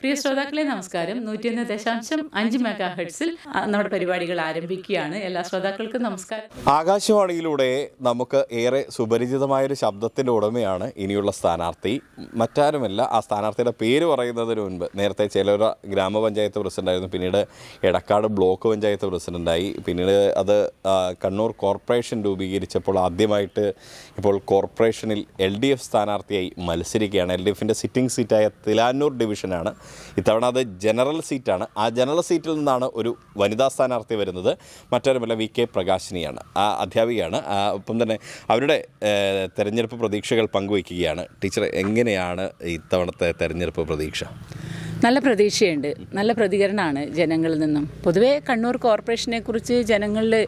പ്രിയ ശ്രോതാക്കളെ നമസ്കാരം. നൂറ്റിയൊന്ന് ദശാംശം അഞ്ച് മെഗാ ഹെഡ്സിൽ നമ്മുടെ പരിപാടികൾ ആരംഭിക്കുകയാണ്. എല്ലാ ശ്രോതാക്കൾക്കും നമസ്കാരം. ആകാശവാണിയിലൂടെ നമുക്ക് ഏറെ സുപരിചിതമായൊരു ശബ്ദത്തിന്റെ ഉടമയാണ് ഇനിയുള്ള സ്ഥാനാർത്ഥി. മറ്റാരുമല്ല ആ സ്ഥാനാർത്ഥിയുടെ പേര് പറയുന്നതിന് മുൻപ് നേരത്തെ ചില ഗ്രാമപഞ്ചായത്ത് പ്രസിഡന്റായിരുന്നു പിന്നീട് എടക്കാട് ബ്ലോക്ക് പഞ്ചായത്ത് പ്രസിഡന്റായി. പിന്നീട് അത് കണ്ണൂർ കോർപ്പറേഷൻ രൂപീകരിച്ചപ്പോൾ ആദ്യമായിട്ട് ഇപ്പോൾ കോർപ്പറേഷനിൽ എൽ ഡി എഫ് സ്ഥാനാർത്ഥിയായി മത്സരിക്കുകയാണ്. എൽ ഡി എഫിന്റെ സിറ്റിംഗ് സീറ്റായ തിലാനൂർ ഡിവിഷനാണ് ഇത്തവണ അത് ജനറൽ സീറ്റാണ്. ആ ജനറൽ സീറ്റിൽ നിന്നാണ് ഒരു വനിതാ സ്ഥാനാർത്ഥി വരുന്നത്. മറ്റൊരുമല്ല വി കെ പ്രകാശിനിയാണ്. ആ അധ്യാപികയാണ്. ഒപ്പം തന്നെ അവരുടെ തെരഞ്ഞെടുപ്പ് പ്രതീക്ഷകൾ പങ്കുവയ്ക്കുകയാണ്. ടീച്ചർ എങ്ങനെയാണ് ഇത്തവണത്തെ തെരഞ്ഞെടുപ്പ് പ്രതീക്ഷ? നല്ല പ്രതീക്ഷയുണ്ട്. നല്ല പ്രതികരണമാണ് ജനങ്ങളിൽ നിന്നും. പൊതുവേ കണ്ണൂർ കോർപ്പറേഷനെ കുറിച്ച് ജനങ്ങളിൽ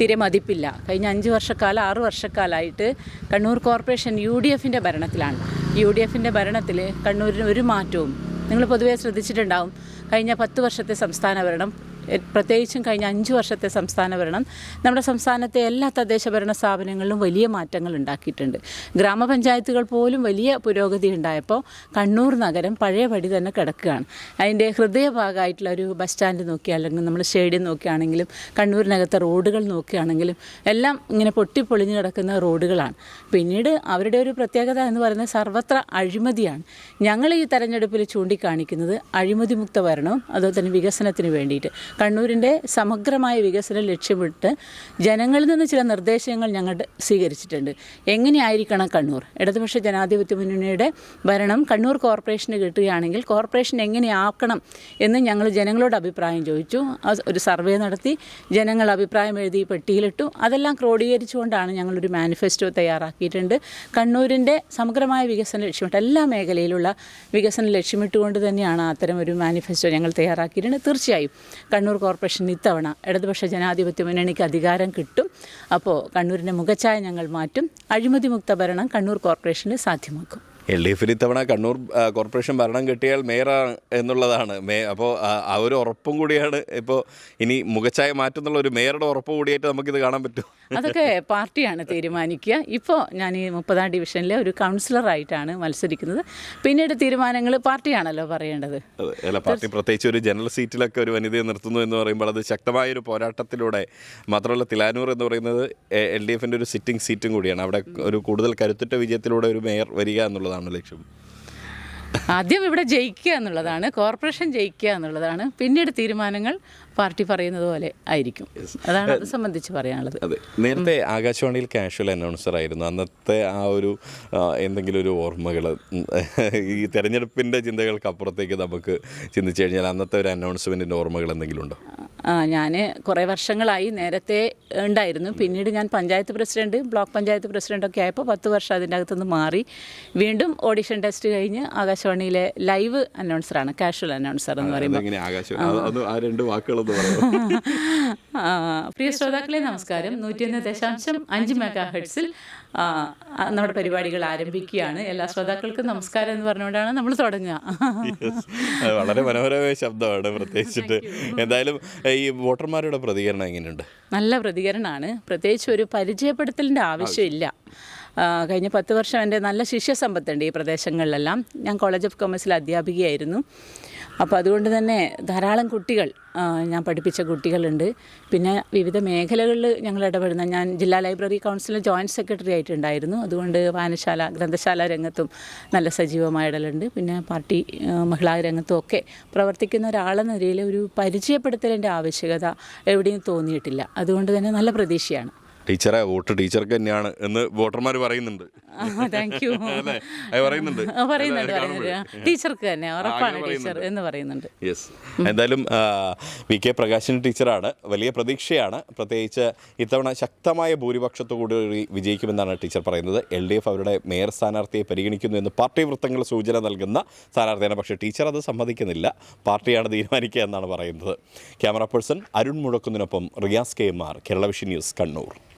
തീരെ മതിപ്പില്ല. കഴിഞ്ഞ അഞ്ച് വർഷക്കാലം ആറ് വർഷക്കാലമായിട്ട് കണ്ണൂർ കോർപ്പറേഷൻ യു ഡി എഫിന്റെ ഭരണത്തിലാണ്. യു ഡി എഫിന്റെ ഭരണത്തിൽ കണ്ണൂരിന് ഒരു മാറ്റവും നിങ്ങൾ പൊതുവേ ശ്രദ്ധിച്ചിട്ടുണ്ടാവും. കഴിഞ്ഞ പത്ത് വർഷത്തെ സംസ്ഥാന ഭരണം പ്രത്യേകിച്ചും കഴിഞ്ഞ അഞ്ച് വർഷത്തെ സംസ്ഥാന ഭരണം നമ്മുടെ സംസ്ഥാനത്തെ എല്ലാ തദ്ദേശ ഭരണ സ്ഥാപനങ്ങളിലും വലിയ മാറ്റങ്ങൾ ഉണ്ടാക്കിയിട്ടുണ്ട്. ഗ്രാമപഞ്ചായത്തുകൾ പോലും വലിയ പുരോഗതി ഉണ്ടായപ്പോൾ കണ്ണൂർ നഗരം പഴയപടി തന്നെ കിടക്കുകയാണ്. അതിന്റെ ഹൃദയഭാഗമായിട്ടുള്ള ഒരു ബസ് സ്റ്റാൻഡ് നോക്കിയാൽ അല്ലെങ്കിൽ നമ്മൾ സ്റ്റേഡിയം നോക്കുകയാണെങ്കിലും കണ്ണൂരിനകത്തെ റോഡുകൾ നോക്കുകയാണെങ്കിലും എല്ലാം ഇങ്ങനെ പൊട്ടിപ്പൊളിഞ്ഞ് കിടക്കുന്ന റോഡുകളാണ്. പിന്നീട് അവരുടെ ഒരു പ്രത്യേകത എന്ന് പറയുന്നത് സർവത്ര അഴിമതിയാണ്. ഞങ്ങൾ ഈ തെരഞ്ഞെടുപ്പിൽ ചൂണ്ടിക്കാണിക്കുന്നത് അഴിമതി മുക്ത ഭരണവും അതുപോലെ തന്നെ വികസനത്തിന് വേണ്ടിയിട്ട്. കണ്ണൂരിന്റെ സമഗ്രമായ വികസനം ലക്ഷ്യമിട്ട് ജനങ്ങളിൽ നിന്ന് ചില നിർദ്ദേശങ്ങൾ ഞങ്ങൾ സ്വീകരിച്ചിട്ടുണ്ട്. എങ്ങനെയായിരിക്കണം കണ്ണൂർ? ഇടതുപക്ഷ ജനാധിപത്യ മുന്നണിയുടെ ഭരണം കണ്ണൂർ കോർപ്പറേഷന് കിട്ടുകയാണെങ്കിൽ കോർപ്പറേഷൻ എങ്ങനെയാക്കണം എന്ന് ഞങ്ങൾ ജനങ്ങളോട് അഭിപ്രായം ചോദിച്ചു. ഒരു സർവേ നടത്തി ജനങ്ങൾ അഭിപ്രായം എഴുതി പെട്ടിയിലിട്ടു. അതെല്ലാം ക്രോഡീകരിച്ചുകൊണ്ടാണ് ഞങ്ങളൊരു മാനിഫെസ്റ്റോ തയ്യാറാക്കിയിട്ടുണ്ട്. കണ്ണൂരിന്റെ സമഗ്രമായ വികസനം ലക്ഷ്യമിട്ട് എല്ലാ മേഖലയിലുള്ള വികസനം ലക്ഷ്യമിട്ടുകൊണ്ട് തന്നെയാണ് അത്തരം ഒരു മാനിഫെസ്റ്റോ ഞങ്ങൾ തയ്യാറാക്കിയിട്ടുണ്ട്. തീർച്ചയായും കണ്ണൂർ കോർപ്പറേഷൻ ഇത്തവണ ഇടതുപക്ഷ ജനാധിപത്യ മുന്നണിക്ക് അധികാരം കിട്ടും. അപ്പോൾ കണ്ണൂരിന്റെ മുഖച്ഛായ ഞങ്ങൾ മാറ്റും. അഴിമതി മുക്ത ഭരണം കണ്ണൂർ കോർപ്പറേഷന് സാധ്യമാക്കും. എൽ ഡി എഫിൽ ഇത്തവണ കണ്ണൂർ കോർപ്പറേഷൻ ഭരണം കിട്ടിയാൽ മേയറാണ് എന്നുള്ളതാണ്. മേ അപ്പോൾ ആ ഒരു ഉറപ്പും കൂടിയാണ് ഇപ്പോൾ ഇനി മുഖച്ഛായ മാറ്റുന്നുള്ള ഒരു മേയറുടെ ഉറപ്പ് കൂടിയായിട്ട് നമുക്കിത് കാണാൻ പറ്റും. അതൊക്കെ പാർട്ടിയാണ് തീരുമാനിക്കുക. ഇപ്പോൾ ഞാൻ ഈ മുപ്പതാം ഡിവിഷനിലെ ഒരു കൗൺസിലറായിട്ടാണ് മത്സരിക്കുന്നത്. പിന്നീട് തീരുമാനങ്ങൾ പാർട്ടിയാണല്ലോ പറയേണ്ടത്. അല്ല പാർട്ടി പ്രത്യേകിച്ച് ഒരു ജനറൽ സീറ്റിലൊക്കെ ഒരു വനിതയെ നിർത്തുന്നു എന്ന് പറയുമ്പോൾ അത് ശക്തമായ ഒരു പോരാട്ടത്തിലൂടെ മാത്രമല്ല തിലാനൂർ എന്ന് പറയുന്നത് എൽ ഡി എഫിന്റെ ഒരു സിറ്റിംഗ് സീറ്റും കൂടിയാണ്. അവിടെ ഒരു കൂടുതൽ കരുത്തുറ്റ വിജയത്തിലൂടെ ഒരു മേയർ വരിക എന്നുള്ളതാണ് ലക്ഷ്യം. ആദ്യം ഇവിടെ ജയിക്കുക എന്നുള്ളതാണ് കോർപ്പറേഷൻ ജയിക്കുക എന്നുള്ളതാണ്. പിന്നീട് തീരുമാനങ്ങൾ പാർട്ടി പറയുന്നത് പോലെ ആയിരിക്കും. അതാണ് അത് സംബന്ധിച്ച് പറയാനുള്ളത്. അതെ. നേരത്തെ ആകാശവാണിയിൽ കാഷ്വൽ അനൗൺസർ ആയിരുന്നു. അന്നത്തെ ആ ഒരു എന്തെങ്കിലും ഒരു ഓർമ്മകൾ ഈ തെരഞ്ഞെടുപ്പിന്റെ ചിന്തകൾക്ക് അപ്പുറത്തേക്ക് നമുക്ക് ചിന്തിച്ചു കഴിഞ്ഞാൽ അന്നത്തെ ഒരു അനൗൺസ്മെന്റിന്റെ ഓർമ്മകൾ എന്തെങ്കിലും ഉണ്ടോ? ഞാൻ കുറേ വർഷങ്ങളായി നേരത്തെ ഉണ്ടായിരുന്നു. പിന്നീട് ഞാൻ പഞ്ചായത്ത് പ്രസിഡന്റ് ബ്ലോക്ക് പഞ്ചായത്ത് പ്രസിഡന്റൊക്കെ ആയപ്പോൾ പത്ത് വർഷം അതിന്റെ അകത്തുനിന്ന് മാറി. വീണ്ടും ഓഡിഷൻ ടെസ്റ്റ് കഴിഞ്ഞ് ആകാശവാണിയിലെ ലൈവ് അനൗൺസറാണ് കാഷ്വൽ അനൗൺസർ എന്ന് പറയുമ്പോൾ അതെങ്ങനെ? ആകാശവാണി. ആ. രണ്ട് വാക്കുകളൊന്ന് പറയാം. ആ, പ്രിയ ശ്രോതാക്കളെ നമസ്കാരം. നൂറ്റിയൊന്ന് ദശാംശം അഞ്ച് മെഗാ ഹെഡ്സിൽ നമ്മുടെ പരിപാടികൾ ആരംഭിക്കുകയാണ്. എല്ലാ ശ്രോതാക്കൾക്കും നമസ്കാരം എന്ന് പറഞ്ഞുകൊണ്ടാണ് നമ്മൾ തുടങ്ങുക. വളരെ മനോഹരമായ ശബ്ദമാണ് പ്രത്യേകിച്ചിട്ട്. എന്തായാലും ഈ വോട്ടർമാരുടെ പ്രതികരണം എങ്ങനെയുണ്ട്? നല്ല പ്രതികരണമാണ് പ്രത്യേകിച്ച് ഒരു പരിചയപ്പെടുത്തലിന്റെ ആവശ്യമില്ല. കഴിഞ്ഞ പത്ത് വർഷം എന്റെ നല്ല ശിഷ്യസമ്പത്തുണ്ട് ഈ പ്രദേശങ്ങളിലെല്ലാം. ഞാൻ കോളേജ് ഓഫ് കൊമേഴ്സിൽ അധ്യാപികയായിരുന്നു. അപ്പോൾ അതുകൊണ്ട് തന്നെ ധാരാളം കുട്ടികൾ ഞാൻ പഠിപ്പിച്ച കുട്ടികളുണ്ട്. പിന്നെ വിവിധ മേഖലകളിൽ ഞങ്ങൾ ഇടപെടുന്ന ഞാൻ ജില്ലാ ലൈബ്രറി കൗൺസിലിൽ ജോയിന്റ് സെക്രട്ടറി ആയിട്ടുണ്ടായിരുന്നു. അതുകൊണ്ട് വായനശാല ഗ്രന്ഥശാല രംഗത്തും നല്ല സജീവമായ ഇടലുണ്ട്. പിന്നെ പാർട്ടി മഹിളാ രംഗത്തും ഒക്കെ പ്രവർത്തിക്കുന്ന ഒരാളെന്ന നിലയിൽ ഒരു പരിചയപ്പെടുത്തലിന്റെ ആവശ്യകത എവിടെയും തോന്നിയിട്ടില്ല. അതുകൊണ്ട് തന്നെ നല്ല പ്രതീക്ഷയാണ്. ടീച്ചറെ വോട്ട് ടീച്ചർക്ക് തന്നെയാണ് എന്ന് വോട്ടർമാർ പറയുന്നുണ്ട്. താങ്ക് യു പറയുന്നുണ്ട്. ടീച്ചർക്ക് തന്നെ ഉറപ്പാണ് ടീച്ചർ എന്ന് പറയുന്നുണ്ട്. യെസ് എന്തായാലും വി കെ പ്രകാശൻ ടീച്ചറാണ്. വലിയ പ്രതീക്ഷയാണ്. പ്രത്യേകിച്ച് ഇത്തവണ ശക്തമായ ഭൂരിപക്ഷത്തോടുകൂടി വിജയിക്കുമെന്നാണ് ടീച്ചർ പറയുന്നത്. എൽ ഡി എഫ് അവരുടെ മേയർ സ്ഥാനാർത്ഥിയെ പരിഗണിക്കുന്നു എന്ന് പാർട്ടി വൃത്തങ്ങൾ സൂചന നൽകുന്ന സ്ഥാനാർത്ഥിയാണ്. പക്ഷേ ടീച്ചർ അത് സമ്മതിക്കുന്നില്ല. പാർട്ടിയാണ് തീരുമാനിക്കുക എന്നാണ് പറയുന്നത്. Camera person Arun മുഴക്കുന്നതിനൊപ്പം Riyas K M R Kerala vision news Kannur.